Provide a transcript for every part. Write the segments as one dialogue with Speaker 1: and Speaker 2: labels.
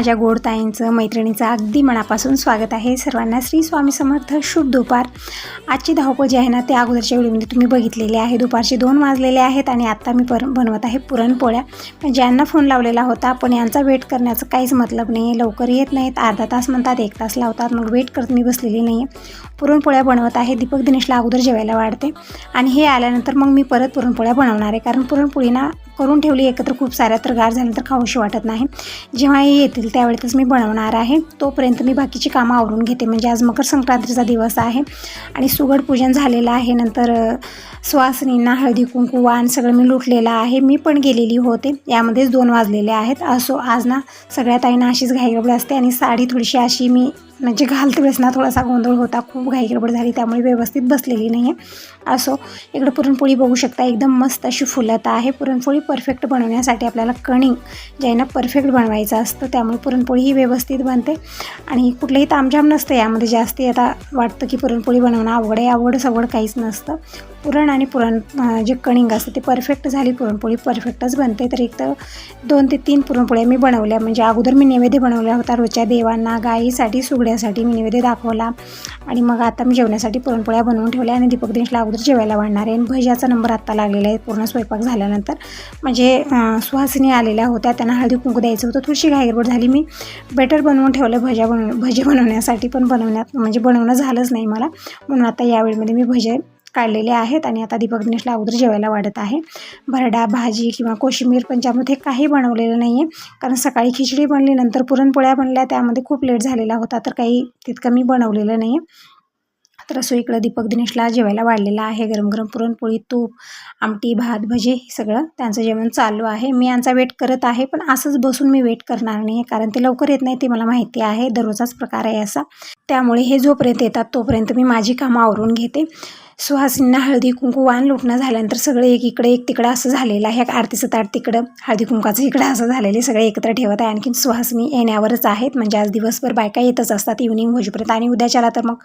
Speaker 1: माझ्या गोडताईंचं मैत्रिणीचं अगदी मनापासून स्वागत आहे. सर्वांना श्री स्वामी समर्थ शुभ दुपार. आजची धावपळ जी आहे ना ते अगोदरच्या व्हिडिओमध्ये तुम्ही बघितलेली आहे. दुपारचे दोन वाजलेले आहेत आणि आत्ता मी पर बनवत आहे पुरणपोळ्या. पण ज्यांना फोन लावलेला होता पण यांचा वेट करण्याचं काहीच मतलब नाही आहे लवकर येत नाहीत अर्धा तास म्हणतात एक तास लावतात. मग वेट करत मी बसलेली नाही आहे पुरणपोळ्या बनवत आहे. दीपक दिनेशला अगोदर जेवायला वाढते. आणि हे आल्यानंतर मग मी परत पुरणपोळ्या बनवणार आहे. कारण पुरणपोळी ना करून ठेवली एकत्र खूप साऱ्या तर गार झाल्यानंतर खाऊशी वाटत नाही. जेव्हा हे येतील त्यावेळेतच मी बनवणार आहे. तोपर्यंत मी बाकीची कामं आवरून घेते. म्हणजे आज मकर संक्रांतीचा दिवस आहे आणि सुगड पूजन झालेलं आहे. नंतर अ, हळदी कुंकू वाण सगळं मी लुटलेलं आहे. मी पण गेलेली होते. यामध्येच दोन वाजलेले आहेत. असो आज ना सगळ्या ताईंना अशीच घाईगबडी असते आणि साडी थोडीशी अशी मी म्हणजे घालते वेळेस ना थोडासा गोंधळ होता खूप घाई गडबड झाली त्यामुळे व्यवस्थित बसलेली नाही आहे असो इकडं पुरणपोळी बघू शकता एकदम मस्त अशी फुलत आहे. पुरणपोळी परफेक्ट बनवण्यासाठी आपल्याला कणिंग जे आहे ना परफेक्ट बनवायचं असतं त्यामुळे पुरणपोळी ही व्यवस्थित बनते. आणि कुठलंही तामझाम नसतं यामध्ये जास्ती आता वाटतं की पुरणपोळी बनवणं आवड आहे आवड सवड काहीच नसतं. पुरण आणि पुरण जे कणिंग असतं ते परफेक्ट झाली पुरणपोळी परफेक्टच बनते. तर एक तर दोन ते तीन पुरणपोळ्या मी बनवल्या. म्हणजे अगोदर मी नैवेद्य बनवला होता रोजच्या देवांना गाईसाठी सुगड्यासाठी मी नैवेद्य दाखवला. आणि मग आता मी जेवण्यासाठी पुरणपोळ्या बनवून ठेवल्या आणि दीपक दिनेशला अगोदर जेवायला वाढणार आहे. आणि भज्याचा नंबर आत्ता लागलेला आहे. पूर्ण स्वयंपाक झाल्यानंतर म्हणजे सुहासिनी आलेल्या होत्या. त्यांना हळदी कुंकू द्यायचं होतं. थोडीशी घाईगडबड झाली. मी बेटर बनवून ठेवलं भज्या बनव भजे बनवण्यासाठी. पण बनवण्यात म्हणजे बनवणं झालंच नाही मला. म्हणून आता यावेळीमध्ये मी भजे काढलेले आहेत आणि आता दीपक दिनेशला अगोदर जेवायला वाढत आहे. भरडा भाजी किंवा कोशिंबीर पण ज्यामध्ये काही बनवलेलं नाही आहे कारण सकाळी खिचडी बनली नंतर पुरणपोळ्या बनल्या त्यामध्ये खूप लेट झालेला होता तर काही तितकं मी बनवलेलं नाही आहे तर असं इकडं दीपक दिनेशला जेवायला वाढलेला आहे. गरम गरम पुरणपोळी तूप आमटी भात भजी हे सगळं त्यांचं जेवण चालू आहे. मी यांचा वेट करत आहे पण असंच बसून मी वेट करणार नाही आहे कारण ते लवकर येत नाही ते मला माहिती आहे. दररोजाच प्रकार आहे असा. त्यामुळे हे जोपर्यंत येतात तोपर्यंत मी माझी कामं आवरून घेते. सुहासिनींना हळदी कुंकू वाण लुटणं झाल्यानंतर सगळे एक इकडे एक तिकडं असं झालेलं आहे. आरतीचं ताट तिकडं हळदी कुंकाचं इकडं असं झालेलं सगळे एकत्र ठेवत आहे. आणखीन सुहासिनी येण्यावरच आहेत. म्हणजे आज दिवसभर बायका येतच असतात. इव्हनिंग होईपर्यंत आणि उद्याच्याला तर मग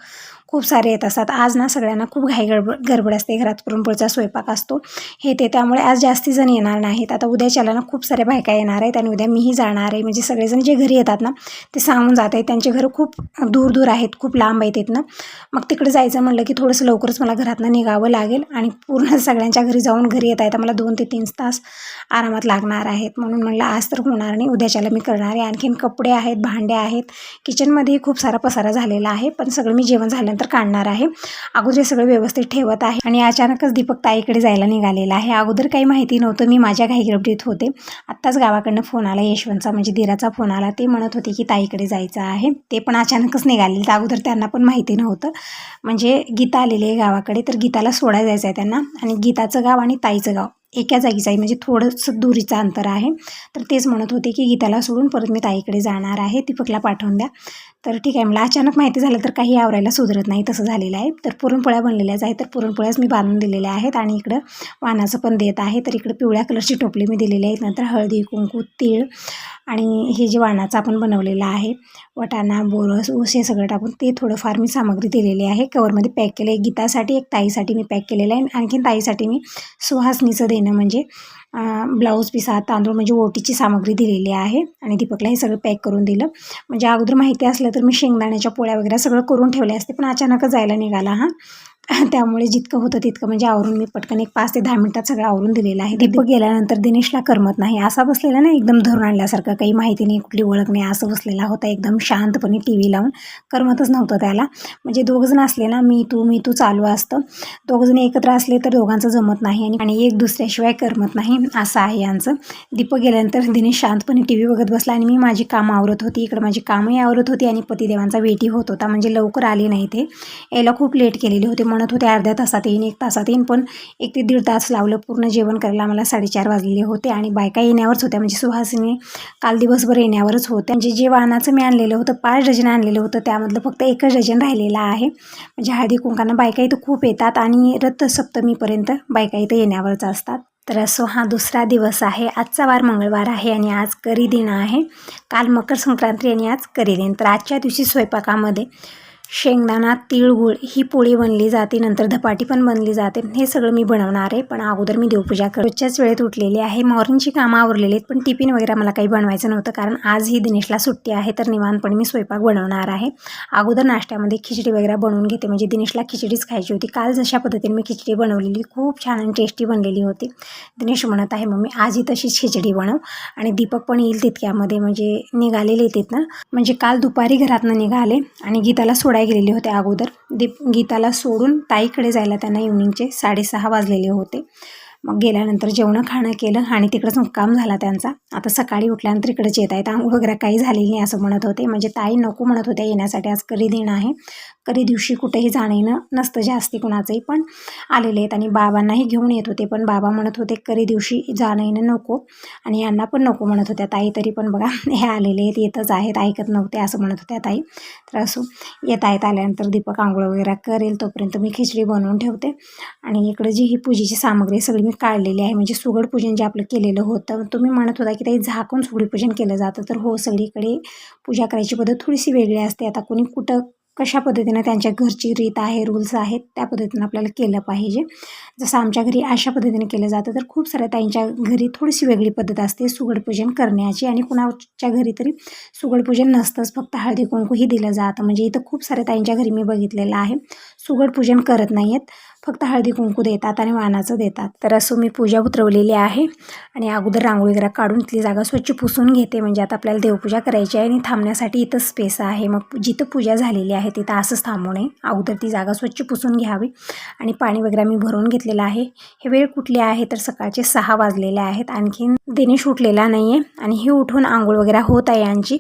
Speaker 1: खूप सारे येत असतात. आज ना सगळ्यांना खूप घाई गडबड गडबड असते. घरात पुरणपोळीचा स्वयंपाक असतो. हे ते त्यामुळे आज जास्ती जण येणार नाहीत. आता उद्याच्याला ना खूप साऱ्या बायका येणार आहेत आणि उद्या मीही जाणार आहे. म्हणजे सगळेजण जे घरी येतात ना ते सांगून जात आहेत. त्यांचे घरं खूप दूर दूर आहेत. खूप लांब आहेत तिथनं मग तिकडे जायचं म्हणलं की थोडंसं लवकरच मला घरातनं निघावं लागेल आणि पूर्ण सगळ्यांच्या घरी जाऊन घरी येता येता मला दोन ते तीन तास आरामात लागणार आहेत. म्हणून म्हणलं आज तर होणार नाही. उद्याच्याला मी करणार आहे. आणखीन कपडे आहेत भांडे आहेत. किचनमध्येही खूप सारा पसारा झालेला आहे पण सगळं मी जेवण झाल्यानंतर काढणार आहे. अगोदर हे सगळं व्यवस्थित ठेवत आहे आणि अचानकच दीपक ताईकडे जायला निघालेला आहे. अगोदर काही माहिती नव्हतं. मी माझ्या घाईगडबडीत होते. आत्ताच गावाकडनं फोन आला. यशवंतचा म्हणजे दिराचा फोन आला. ते म्हणत होते की ताईकडे जायचं आहे. ते पण अचानकच निघाले तर अगोदर त्यांना पण माहिती नव्हतं. म्हणजे गीता आलेली आहे गावाकडे तर गीताला सोडायला जायचं आहे त्यांना. आणि गीताचं गाव आणि ताईचं गाव. एका जागीचं आहे म्हणजे थोडंसं दुरीचं अंतर आहे. तर तेच म्हणत होते की गीताला सोडून परत मी ताईकडे जाणार आहे. दीपकला पाठवून द्या. तर ठीक आहे मला अचानक माहिती झालं तर काही आवरायला सुधरत नाही तसं झालेलं आहे. तर पुरणपोळ्या बनलेल्याच आहेत. तर पुरणपोळ्याच मी बांधून दिलेल्या आहेत आणि इकडं वाणाचं पण देत आहे. तर इकडं पिवळ्या कलरची टोपली मी दिलेली आहेत नंतर हळदी कुंकू तीळ आणि हे जे वाणाचं आपण बनवलेलं आहे वटाणा बोरस ऊस हे सगळं टाकून ते थोडंफार मी सामग्री दिलेली आहे. कवरमध्ये पॅक केलं आहे. गीतासाठी एक ताईसाठी मी पॅक केलेलं आहे. आणखीन ताईसाठी मी सुहासनीचं देणं ना म्हणजे ब्लाऊज पिसा तांदूळ म्हणजे ओटीची सामग्री दिलेली आहे आणि दीपकला हे सगळं पॅक करून दिलं. म्हणजे अगोदर माहिती असलं तर मी शेंगदाण्याच्या पोळ्या वगैरे सगळं करून ठेवले असते पण अचानकच जायला निघाला हा. त्यामुळे जितकं होतं तितकं म्हणजे आवरून मी पटकन एक पाच ते दहा मिनिटात सगळं आवरून दिलेलं आहे. दीपक गेल्यानंतर दिनेशला करमत नाही. असा बसलेला ना एकदम धरून आणल्यासारखं काही माहिती नाही कुठली ओळख नाही असं बसलेला होता एकदम शांतपणे टी व्ही लावून. करमतच नव्हतं त्याला. म्हणजे दोघंजण असले ना मी तू मी तू चालू असतं. दोघंजण एकत्र असले तर दोघांचं जमत नाही आणि आणि एक दुसऱ्याशिवाय करमत नाही. असं आहे यांचं. दीपक गेल्यानंतर दिनेश शांतपणे टी व्ही बघत बसला आणि मी माझी कामं आवरत होती. इकडं माझी कामही आवरत होती आणि पतिदेवांचा वेटी होत होता. म्हणजे लवकर आले नाही ते. यायला खूप लेट केलेले होते. म्हणत होते अर्ध्या तासात येईन एक तासात येईन. पण एक ते दीड तास लावलं. पूर्ण जेवण करायला मला साडेचार वाजलेले होते आणि बायका येण्यावरच होत्या. म्हणजे सुहासिनी काल दिवसभर येण्यावरच होत्या. म्हणजे जे वाहनाचं मी आणलेलं होतं पाच डझन आणलेलं होतं त्यामधलं फक्त एकच डझन राहिलेलं आहे. म्हणजे हळदी कुंकांना बायका इथं खूप येतात आणि रथसप्तमीपर्यंत बायका इथं येण्यावरच असतात. तर असो हा दुसरा दिवस आहे. आजचा वार मंगळवार आहे आणि आज करी दिन आहे. काल मकर संक्रांती आणि आज करी दिन. तर आजच्या दिवशी स्वयंपाकामध्ये शेंगदाणा तिळगुळ ही पोळी बनली जाते नंतर धपाटी पण बनली जाते. हे सगळं मी बनवणार आहे पण अगोदर मी देवपूजा कर रोजच्याच वेळेत उठलेली आहे. मॉर्निंगची कामं आवरलेली आहेत पण टिफिन वगैरे मला काही बनवायचं नव्हतं कारण आज ही दिनेशला सुट्टी आहे तर निवांतपणे मी स्वयंपाक बनवणार आहे. अगोदर नाश्त्यामध्ये खिचडी वगैरे बनवून घेते म्हणजे दिनेशला खिचडीच खायची होती. काल जशा पद्धतीने मी खिचडी बनवलेली खूप छान आणि टेस्टी बनलेली होती. दिनेश म्हणत आहे मम्मी आजही तशीच खिचडी बनव. आणि दीपक पण येईल तितक्यामध्ये म्हणजे निघालेले येतात ना. म्हणजे काल दुपारी घरातनं निघाले आणि गीताला सोडायला गेलेले होते अगोदर. दीप गीताला सोडून ताईकडे जायला त्यांना इव्हनिंगचे साडेसहा वाजलेले होते. मग गेल्यानंतर जेवणं खाणं केलं आणि तिकडंच मुक्काम झाला त्यांचा. आता सकाळी उठल्यानंतर इकडेच येत आहेत. आंघोळ वगैरे काही झालेली नाही असं म्हणत होते. म्हणजे ताई नको म्हणत होत्या येण्यासाठी. आज करी देणं आहे? कधी दिवशी कुठेही जाणे नसतं जास्ती कुणाचंही पण आलेले आहेत आणि बाबांनाही घेऊन येत होते. पण बाबा म्हणत होते कधी दिवशी जाणं येणं नको. आणि यांना पण नको म्हणत होत्या. ताई तरी पण बघा हे आलेले आहेत येतच आहेत ऐकत नव्हते असं म्हणत होत्या ताई. तर असो येत आहेत आल्यानंतर दीपक आंघोळ वगैरे करेल तोपर्यंत मी खिचडी बनवून ठेवते. आणि इकडं जी ही पूजेची सामग्री सगळी मी काढलेली आहे. म्हणजे सुगड पूजन जे आपलं केलेलं होतं तुम्ही म्हणत होता की ताई झाकून सुगडी पूजन केलं जातं. तर हो सगळीकडे पूजा करायची पद्धत थोडीशी वेगळी असते. आता कोणी कुठं कशा पद्धतीनं त्यांच्या घरची रीत आहे रूल्स आहेत त्या पद्धतीनं आपल्याला केलं पाहिजे. जसं आमच्या घरी अशा पद्धतीने केलं जातं तर खूप साऱ्या ताईंच्या घरी थोडीशी वेगळी पद्धत असते सुगडपूजन करण्याची. आणि कुणाच्या घरी तरी सुगडपूजन नसतंच फक्त हळदी कुंकूही दिलं जातं. म्हणजे इथं खूप साऱ्या ताईंच्या घरी मी बघितलेलं आहे. सुगडपूजन करत नाही आहेत फक्त हळदी कुंकू देतात आणि वानाचं देतात. तर असं मी पूजा उतरवलेली आहे आणि अगोदर रांगोळी वगैरे काढून तिथली जागा स्वच्छ पुसून घेते. म्हणजे आता आपल्याला देवपूजा करायची आहे आणि थांबण्यासाठी इथं स्पेस आहे. मग जिथं पूजा झालेली आहे तिथं असंच थांबू नये. अगोदर ती जागा स्वच्छ पुसून घ्यावी आणि पाणी वगैरे मी भरून घेतलेलं आहे. हे वेळ कुठली आहे? तर सकाळचे सहा वाजलेले आहेत. आणखीन दिनेश उठलेला नाही आहे आणि हे उठून आंघोळ वगैरे होत आहे यांची.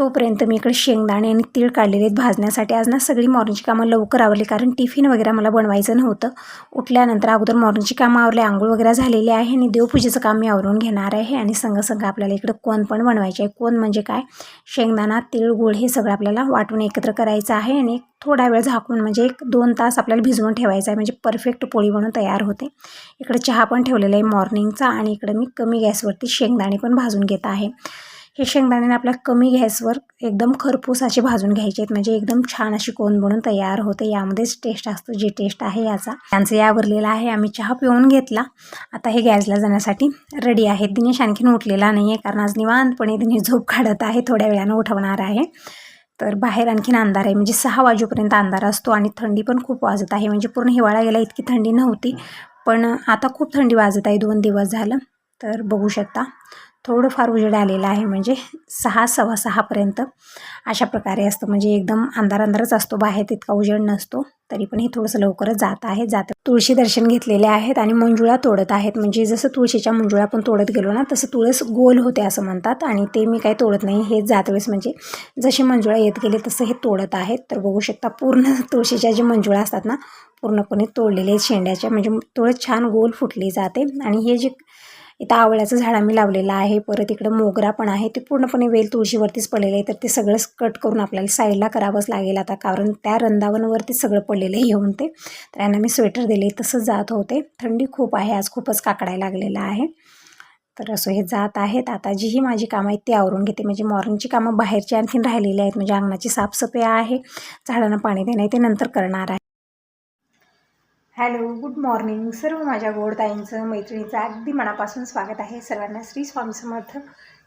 Speaker 1: तोपर्यंत मी इकडे शेंगदाणे आणि तीळ काढलेले आहेत भाजण्यासाठी. आज ना सगळी मॉर्निंगची कामं लवकर आवरली कारण टिफिन वगैरे मला बनवायचं नव्हतं. उठल्यानंतर अगोदर मॉर्निंगची कामं आवरले आंघोळ वगैरे झालेली आहे आणि देवपूजेचं काम मी आवरून घेणार आहे आणि संग संग आपल्याला इकडं कोण पण बनवायचे आहे. कोण म्हणजे काय? शेंगदाणा तीळ गुळ हे सगळं आपल्याला वाटून एकत्र करायचं आहे आणि एक थोडा वेळ झाकून म्हणजे एक दोन तास आपल्याला भिजवून ठेवायचं आहे. म्हणजे परफेक्ट पोळी बनून तयार होते. इकडे चहा पण ठेवलेला आहे मॉर्निंगचा आणि इकडे मी कमी गॅसवरती शेंगदाणे पण भाजून घेत आहे. हे शेंगदाणे आपल्या कमी गॅसवर एकदम खरपूस असे भाजून घ्यायचे आहेत. म्हणजे एकदम छान अशी कोण बनून तयार होते. यामध्येच टेस्ट असतो जी टेस्ट आहे याचा. त्यांचं यावरलेला आहे. आम्ही चहा पिऊन घेतला. आता हे गॅसला जाण्यासाठी रेडी आहेत. दिनेश आणखीन उठलेला नाही आहे कारण आज निवांतपणे दिनेश झोप काढत आहे. थोड्या वेळानं उठवणार आहे. तर बाहेर आणखीन अंधार आहे. म्हणजे सहा वाजेपर्यंत अंधार असतो आणि थंडी पण खूप वाजत आहे. म्हणजे पूर्ण हिवाळा गेला इतकी थंडी नव्हती. पण आता खूप थंडी वाजत आहे. दोन दिवस झालं. तर बघू शकता. थोडंफार उजेड आलेलं आहे म्हणजे सहा सव्वा सहापर्यंत अशा प्रकारे असतं म्हणजे एकदम अंधार अंधारच असतो बाहेर तितका उजेड नसतो. तरी पण हे थोडंसं लवकरच जात आहे जात तुळशी दर्शन घेतलेले आहेत आणि मंजुळा तोडत आहेत. म्हणजे जसं तुळशीच्या मंजुळा आपण तोडत गेलो ना तसं तुळस गोल होते असं म्हणतात. आणि ते मी काही तोडत नाही हे जात वेळेस म्हणजे जशी मंजुळा येत गेले तसं हे तोडत आहेत. तर बघू शकता पूर्ण तुळशीच्या जे मंजुळा असतात ना पूर्णपणे तोडलेले आहेत शेंड्याच्या. म्हणजे तुळस छान गोल फुटली जाते. आणि हे जे इथं आवळ्याचं झाड आम्ही लावलेलं आहे. परत इकडं मोगरा पण आहे. ते पूर्णपणे वेल तुळशीवरतीच पडलेलं आहे. तर ते सगळंच कट करून आपल्याला साईडला करावंच लागेल आता. कारण त्या रंदावनवरती सगळं पडलेलं आहे येऊन ते. तर यांना मी स्वेटर दिले. तसंच जात होते. थंडी खूप आहे. आज खूपच काकडायला लागलेलं आहे. तर असं हे जात आहेत. आता जी ही माझी कामं आहेत ती आवरून घेते. म्हणजे मॉर्निंगची कामं बाहेरची आणखीन राहिलेली आहेत. म्हणजे अंगणाची साफसफाई आहे. झाडांना पाणी देणं ते नंतर करणार आहे. Hello good morning. सर्व माझ्या गोडताईंचं मैत्रिणीचं अगदी मनापासून स्वागत आहे. सर्वांना श्री स्वामी समर्थ.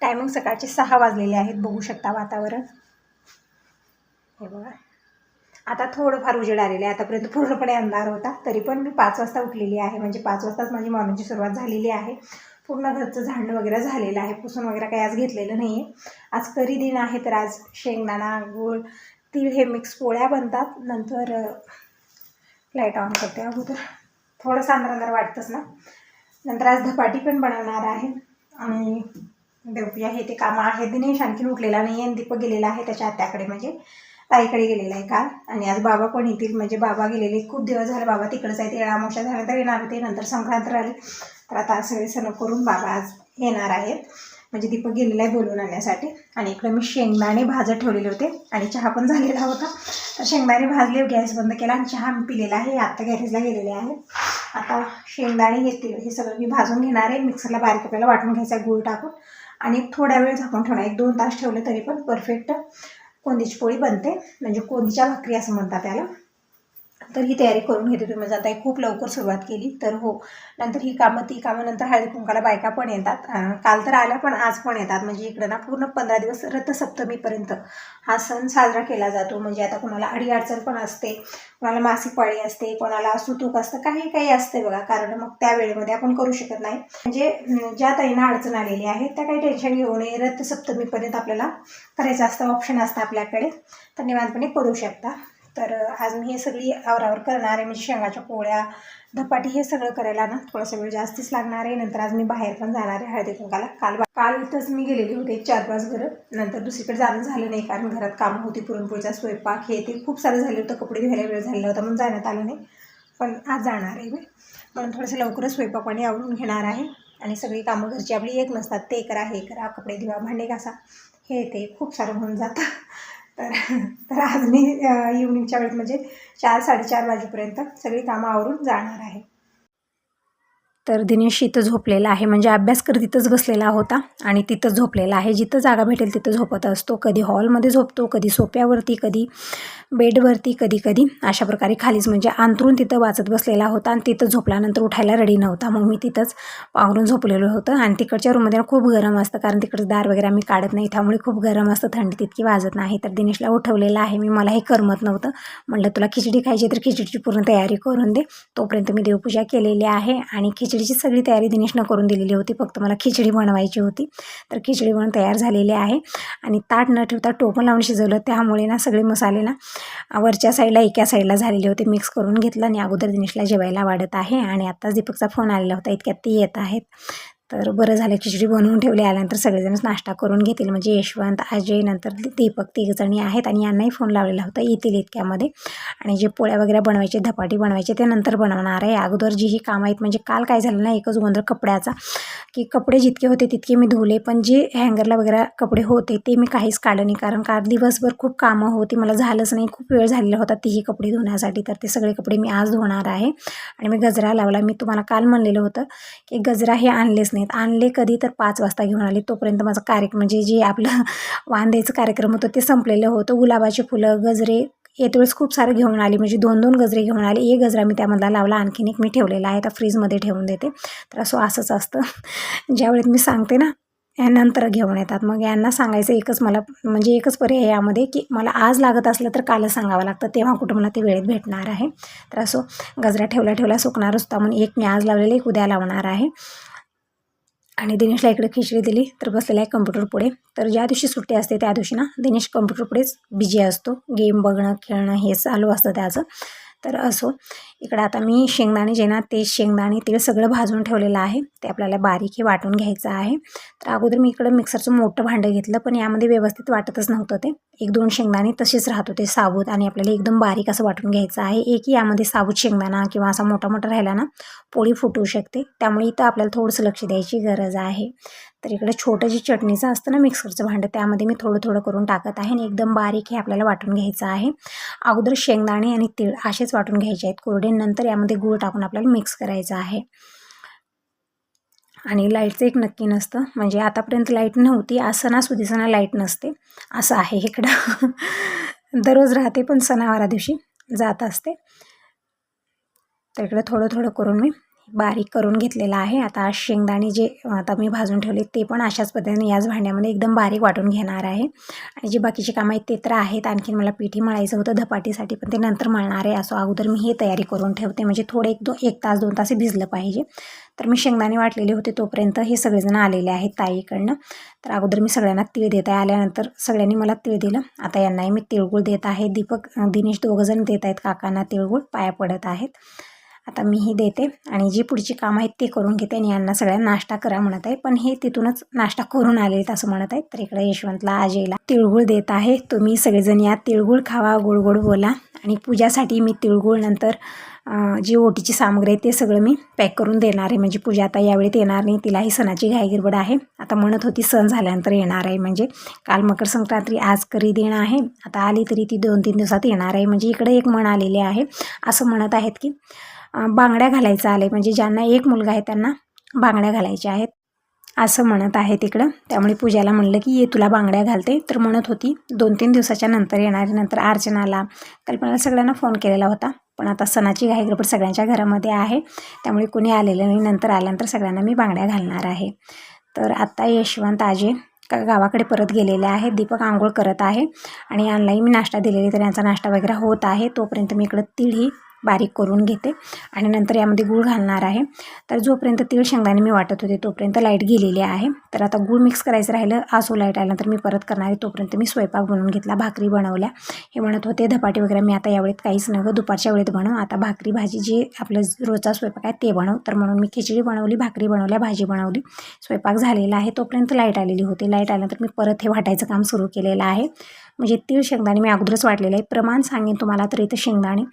Speaker 1: टायमिंग सकाळचे सहा वाजलेले आहेत. बघू शकता वातावरण. हे बघा. आता थोडंफार उजेड आलेले आहे. आतापर्यंत पूर्णपणे अंधार होता. तरी पण मी पाच वाजता उठलेली आहे. म्हणजे पाच वाजताच माझी मॉर्निंगची सुरुवात झालेली आहे. पूर्ण घरचं झाडणं वगैरे झालेलं आहे. पुसून वगैरे काही आज घेतलेलं नाही आहे आज करी दिन आहे तर आज शेंगदाणा गूळ तीळ हे मिक्स पोळ्या बनतात. नंतर लाइट ऑन करते अगोदर. थोडंसं अंधार अंधार वाटतंच ना. नंतर आज धपाटी पण बनवणार आहे. आणि देवपूजा हे ते कामं आहे दिनेश आणखीन उठलेला नाही आहे दीपक गेलेला आहे त्याच्या आत्याकडे म्हणजे. ताईकडे गेलेला आहे काल. आणि आज बाबा पण येतील? म्हणजे बाबा गेलेले. खूप दिवस झाले बाबा तिकडंच आहे. ते येळामोशा झाल्यानंतर येणार होते. नंतर संक्रांत राहिली. तर आता सगळे सण करून बाबा आज येणार आहेत. म्हणजे दीपक गेलेला आहे बोलवून आणण्यासाठी. आणि इकडे मी शेंगदाणे भाजत ठेवलेले होते. आणि चहा पण झालेला होता. तर शेंगदाणे भाजले गॅस बंद केला आणि चहा मी पिलेला आहे. आत्ता गॅरेजला गेलेले आहे. आता शेंगदाणे येतील हे सगळं मी भाजून घेणार आहे. मिक्सरला बारीक आपल्याला वाटून घ्यायचा गूळ टाकून. आणि थोड्या वेळ झाकून ठेवणार. एक दोन तास ठेवलं तरी पण परफेक्ट कोंदीची पोळी बनते. म्हणजे कोंदीच्या भाकरी असं म्हणतात त्याला. तर ही तयारी करून घेते तुम्ही. म्हणजे जाता खूप लवकर सुरुवात केली. तर हो नंतर ही कामं ती कामं नंतर हळदी कुंकाला बायका पण येतात. काल तर आल्या पण आज पण येतात. म्हणजे इकडं ना पूर्ण पंधरा दिवस रथसप्तमीपर्यंत हा सण साजरा केला जातो. म्हणजे आता कोणाला अडीअडचण पण असते कोणाला मासिक पाळी असते कोणाला सुतूक असतं काही काही असते बघा. कारण मग त्या वेळेमध्ये आपण करू शकत नाही. म्हणजे ज्या ताईंना अडचण आलेली आहे त्या काही टेन्शन घेऊ नये. रथसप्तमीपर्यंत आपल्याला करायचं असतं ऑप्शन असतं आपल्याकडे. तर निवांतपणे करू शकता. तर आज मी हे सगळी आवरावर करणार आहे. म्हणजे शेंगाच्या पोळ्या धपाटी हे सगळं करायला ना थोडासा वेळ जास्तीच लागणार आहे. नंतर आज मी बाहेर पण जाणार आहे हळदी कुंकाला. काल काल इथंच मी गेलेली होते चार पाच घरं. नंतर दुसरीकडे जाणं झालं नाही कारण घरात कामं होती. पुरणपोळीचा स्वयंपाक हे ते खूप सारं झालं होतं. कपडे धुवायला वेळ झालेला होता म्हणून जाण्यात आलं नाही. पण आज जाणार आहे मी. म्हणून थोडंसं लवकरच स्वयंपाक पाणी आवरून घेणार आहे. आणि सगळी कामं घरची आपली एक नसतात. ते करा हे करा कपडे धुवा भांडे घासा. हे ते खूप सारं होऊन जातं. तर तर आज मी इव्हनिंगच्या वेळेत म्हणजे चार साडेचार वाजेपर्यंत सगळी कामं आवरून जाणार आहे. तर दिनेश इथं झोपलेला आहे. म्हणजे अभ्यास कर तिथंच बसलेला होता आणि तिथंच झोपलेला आहे. जिथं जागा भेटेल तिथं झोपत असतो. कधी हॉलमध्ये झोपतो कधी सोप्यावरती कधी बेडवरती कधी कधी अशा प्रकारे खालीच. म्हणजे अंतरून तिथं वाचत बसलेला होता आणि तिथं झोपल्यानंतर उठायला रेडी नव्हता. मग मी तिथंच पावरून झोपलेलो होतं. आणि तिकडच्या रूममध्ये खूप गरम असतं. कारण तिकडचं दार वगैरे आम्ही काढत नाही. त्यामुळे खूप गरम असतं. थंडी तितकी वाजत नाही. तर दिनेशला उठवलेलं आहे. मी मला हे करमत नव्हतं. म्हटलं तुला खिचडी खायची तर खिचडीची पूर्ण तयारी करून दे. तोपर्यंत मी देवपूजा केलेली आहे आणि खिचडीची सगळी तयारी दिनेशनं करून दिलेली होती. फक्त मला खिचडी बनवायची होती. तर खिचडी बनवून तयार झालेली आहे. आणि ताट न ठेवता टोपण लावून शिजवलं. त्यामुळे ना सगळे मसाले ना वरच्या साईडला एका साईडला झालेले होते. मिक्स करून घेतलं आणि अगोदर दिनेशला जेवायला वाढत आहे. आणि आत्ताच दीपकचा फोन आलेला होता. इतक्यात ते येत आहेत. तर बरं झालं खिचडी बनवून ठेवली. आल्यानंतर सगळेजणच नाश्ता करून घेतील. म्हणजे यशवंत अजय नंतर दीपक तिघजणी आहेत आणि यांनाही फोन लावलेला होता. येतील इतक्यामध्ये. आणि जे पोळ्या वगैरे बनवायचे धपाटी बनवायचे ते नंतर बनवणार आहे. अगोदर जी ही कामं आहेत म्हणजे काल काय झालं ना एकच गोंधळ कपड्याचा की कपडे जितके होते तितके मी धुले पण जे हँगरला वगैरे कपडे होते ते मी काहीच काढलं नाही. कारण का दिवसभर खूप कामं होती. मला झालंच नाही. खूप वेळ झालेला होता तीही कपडे धुण्यासाठी. तर ते सगळे कपडे मी आज धुणार आहे. आणि मी गजरा लावला. मी तुम्हाला काल म्हणलेलं होतं की गजरा हे आणलेच नाही. नाहीत आणले कधी तर पाच वाजता घेऊन आले. तोपर्यंत माझा कार्यक्रम म्हणजे जे आपलं वांद्याचं कार्यक्रम होतं ते संपलेलं होतं. गुलाबाचे फुलं गजरे येत वेळेस खूप सारं घेऊन आले. म्हणजे दोन दोन गजरे घेऊन आले. एक गजरा मी त्यामधला लावला. आणखीन एक मी ठेवलेला आहे. त्या फ्रीजमध्ये ठेवून देते. तर असं असंच असतं. ज्यावेळेस मी सांगते ना यानंतर घेऊन येतात. मग यांना सांगायचं एकच मला म्हणजे एकच पर्याय यामध्ये की मला आज लागत असलं तर कालच सांगावं लागतं. तेव्हा कुठं मला ते वेळेत भेटणार आहे. तर असो गजरा ठेवला ठेवला सुकणार असता. म्हणून एक मी आज लावलेलं एक उद्या लावणार आहे. आणि दिनेशला इकडे खिचडी दिली तर बसलेला आहे कम्प्युटर पुढे. तर ज्या दिवशी सुट्टी असते त्या दिवशी ना दिनेश कम्प्युटर पुढेच बिझी असतो. गेम बघणं खेळणं हे चालू असतं त्याचं. तर असो. इकडं आता मी शेंगदाणे जे ना ते शेंगदाणे तेल सगळं भाजून ठेवलेलं आहे. ते आपल्याला बारीक हे वाटून घ्यायचं आहे. तर अगोदर मी इकडं मिक्सरचं मोठं भांडं घेतलं पण यामध्ये व्यवस्थित वाटतच नव्हतं ते. एक दोन शेंगदाणे तसेच राहत होते साबूत आणि आपल्याला एकदम बारीक असं वाटून घ्यायचं आहे. एक यामध्ये साबूत शेंगदाणा किंवा असा मोठा मोठा राहिला ना पोळी फुटू शकते. त्यामुळे इथं आपल्याला थोडंसं लक्ष द्यायची गरज आहे. तर इकडे छोटं जे चटणीचं असतं ना मिक्सरचं भांडं त्यामध्ये मी थोडं थोडं करून टाकत आहे आणि एकदम बारीक हे आपल्याला वाटून घ्यायचं आहे. अगोदर शेंगदाणे आणि तीळ असेच वाटून घ्यायचे आहेत. कोरडे नंतर यामध्ये गूळ टाकून आपल्याला मिक्स करायचं आहे. आणि लाईटचं एक नक्की नसतं. म्हणजे आतापर्यंत लाइट नव्हती आज सणासुदीसणा लाइट नसते. असं आहे इकडं. दररोज राहते पण सणावारा दिवशी जात असते. तर इकडं थोडं थोडं करून मी बारीक करून घेतलेला आहे. आता शेंगदाणे जे आता मी भाजून ठेवले ते पण अशाच पद्धतीने याच भांड्यामध्ये एकदम बारीक वाटून घेणार आहे. आणि जे बाकीचे कामं आहेत ते तर आहेत. आणखीन मला पिठी मळायचं होतं धपाटीसाठी पण ते नंतर मळणार आहे. असं अगोदर मी हे तयारी करून ठेवते. म्हणजे थोडे एक दो एक तास दोन तास भिजलं पाहिजे. तर मी शेंगदाणे वाटलेले होते तोपर्यंत हे सगळेजण आलेले आहेत ताईकडनं. तर अगोदर मी सगळ्यांना तीळ देत आहे. आल्यानंतर सगळ्यांनी मला तीळ दिलं. आता यांनाही मी तिळगुळ देत आहे. दीपक दिनेश दोघंजण देत आहेत. काकांना तिळगुळ पाया पडत आहेत. आता मीही देते आणि जी पुढची कामं आहेत ते करून घेते आणि यांना सगळ्या नाश्ता करा म्हणत आहे. पण हे तिथूनच नाश्ता करून आलेत असं म्हणत आहेत. तर इकडे यशवंतला अजयला तिळगुळ देत आहे. तुम्ही सगळेजण या तिळगुळ खावा गोड बोला. आणि पूजासाठी मी तिळगुळ नंतर जी ओटीची सामग्री आहे ते सगळं मी पॅक करून देणार आहे. म्हणजे पूजा आता यावेळेत येणार नाही तिलाही सणाची घायगिरबड आहे. आता म्हणत होती सण झाल्यानंतर येणार आहे. म्हणजे काल मकर संक्रांती आज करी देणं आहे. आता आली तरी ती दोन तीन दिवसात येणार आहे. म्हणजे इकडे एक म्हण आलेले आहे. असं म्हणत आहेत की बांगड्या घालायचं आले म्हणजे ज्यांना एक मुलगा आहे त्यांना बांगड्या घालायच्या आहेत. असं म्हणत आहे तिकडं. त्यामुळे पूजाला म्हणलं की ये तुला बांगड्या घालते. तर म्हणत होती. दोन तीन दिवसाच्या नंतर येणार नंतर अर्चनाला कल्पनाला सगळ्यांना फोन केलेला होता. पण आता सणाची घाई सगळ्यांच्या घरामध्ये आहे. त्यामुळे कोणी आलेलं नाही. नंतर आल्यानंतर सगळ्यांना मी बांगड्या घालणार आहे. तर आत्ता यशवंत आजे का गावाकडे परत गेलेले आहे दीपक आंघोळ करत आहे. आणि ऑनलाईन मी नाश्ता दिलेली तर यांचा नाश्ता वगैरे होत आहे. तोपर्यंत मी इकडं तिढी बारीक करून घेते आणि नंतर यामध्ये गूळ घालणार आहे. तर जोपर्यंत तीळ शेंगदाणे मी वाटत होते तोपर्यंत लाइट गेलेली आहे. तर आता गूळ मिक्स करायचं राहिलं आसो लाइट आल्यानंतर मी परत करणार आहे. तोपर्यंत मी स्वयंपाक बनवून घेतला भाकरी बनवल्या. हे म्हणत होते धपाटे वगैरे मी आता यावेळेत काहीच न गं दुपारच्या वेळेत बनव. आता भाकरी भाजी जे आपलं रोजचा स्वयंपाक आहे ते बनव. तर म्हणून मी खिचडी बनवली भाकरी बनवल्या भाजी बनवली. स्वयंपाक झालेला आहे. तोपर्यंत लाइट आलेली होती. लाइट आल्यानंतर मी परत हे वाटायचं काम सुरू केलेलं आहे. म्हणजे तीळ शेंगदाणे मी अगोदरच वाटलेलं आहे. प्रमाण सांगेन तुम्हाला तर इथं शेंगदाणे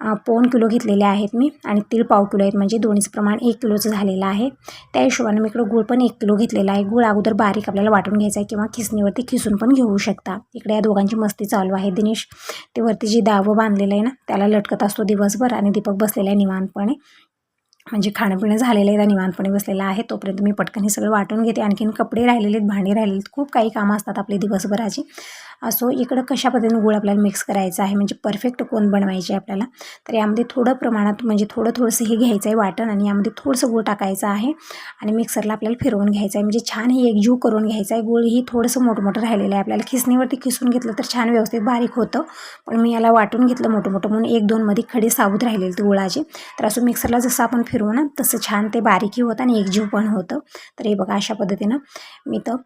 Speaker 1: पाऊण किलो घेतलेले आहेत मी आणि तीळ पाव किलो आहेत. म्हणजे दोन्हीचं प्रमाण एक किलोचं झालेलं आहे. त्या हिशोबाने मी इकडं गूळ पण एक किलो घेतलेला आहे. गूळ अगोदर बारीक आपल्याला वाटून घ्यायचा आहे किंवा खिसणीवरती खिसून पण घेऊ शकता. इकडे या दोघांची मस्ती चालू आहे. दिनेश ते वरती जी दावं बांधलेलं आहे ना त्याला लटकत असतो दिवसभर आणि दीपक बसलेला आहे निवांतपणे. म्हणजे खाणंपिणं झालेलं आहे निवांतपणे बसलेला आहे. तोपर्यंत मी पटकन हे सगळं वाटून घेते. आणखीन कपडे राहिलेले आहेत भांडी राहिलेले आहेत. खूप काही कामं असतात आपले दिवसभराची. असो इकडं कशा पद्धतीने गूळ आपल्याला मिक्स करायचा आहे म्हणजे परफेक्ट कोण बनवायचे आहे आपल्याला. तर यामध्ये थोडं प्रमाणात म्हणजे थोडं थोडंसं हे घ्यायचं आहे वाटण आणि यामध्ये थोडंसं गूळ टाकायचं आहे आणि मिक्सरला आपल्याला फिरवून घ्यायचं आहे म्हणजे छान हे एकजीव करून घ्यायचं आहे गूळ ही थोडंसं मोठं मोठं राहिलेलं आहे आपल्याला. खिसणीवरती खिसून घेतलं तर छान व्यवस्थित बारीक होतं. पण मी याला वाटून घेतलं मोठं मोठं म्हणून एक दोनमध्ये खडे साबूत राहिलेले ते गुळाचे. तर असं मिक्सरला जसं आपण फिरवू ना तसं छान ते बारीकही होतं आणि एकजीव पण होतं. तर हे बघा अशा पद्धतीनं. मी तर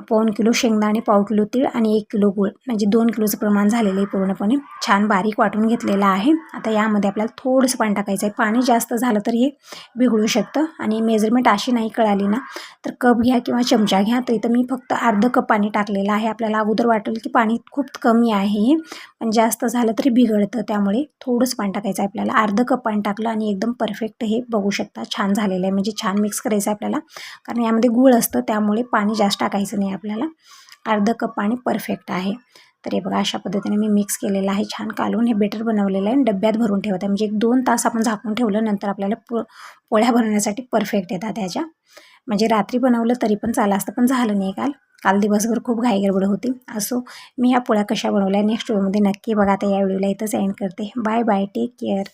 Speaker 1: पाऊन किलो शेंगदाणे पाव किलो तीळ आणि एक किलो गूळ. म्हणजे दोन किलोचं प्रमाण झालेलं आहे पूर्णपणे. छान बारीक वाटून घेतलेलं आहे. आता यामध्ये आपल्याला थोडंसं पाणी टाकायचं आहे. पाणी जास्त झालं तर हे बिघडू शकतं आणि मेजरमेंट अशी नाही कळाली ना तर कप घ्या किंवा चमचा घ्या. तर इथं मी फक्त अर्ध कप पाणी टाकलेलं आहे. आपल्याला अगोदर वाटेल की पाणी खूप कमी आहे पण जास्त झालं तरी बिघडतं. त्यामुळे थोडंसं पाणी टाकायचं आहे आपल्याला. अर्ध कप पाणी टाकलं आणि एकदम परफेक्ट हे बघू शकता. छान झालेलं आहे. म्हणजे छान मिक्स करायचं आहे आपल्याला. कारण यामध्ये गूळ असतं त्यामुळे पाणी जास्त टाकायचं नाही. आपल्याला. अर्ध कप पाणी परफेक्ट आहे. तर हे बघा अशा पद्धतीने मी मिक्स केलेलं आहे. छान कालून हे बेटर बनवलेलं आहे. डब्यात भरून ठेवत आहे. म्हणजे एक दोन तास आपण झाकून ठेवलं नंतर आपल्याला पो पोळ्या बनवण्यासाठी परफेक्ट येतात त्याच्या म्हणजे रात्री बनवलं तरी पण चालं असतं पण झालं नाही काल. काल दिवसभर खूप घाईगडबड होती. असो मी ह्या पोळ्या कशा बनवल्या नेक्स्ट व्हिडिओमध्ये नक्की बघा. आता या व्हिडिओला इथंच एंड करते. Bye bye take care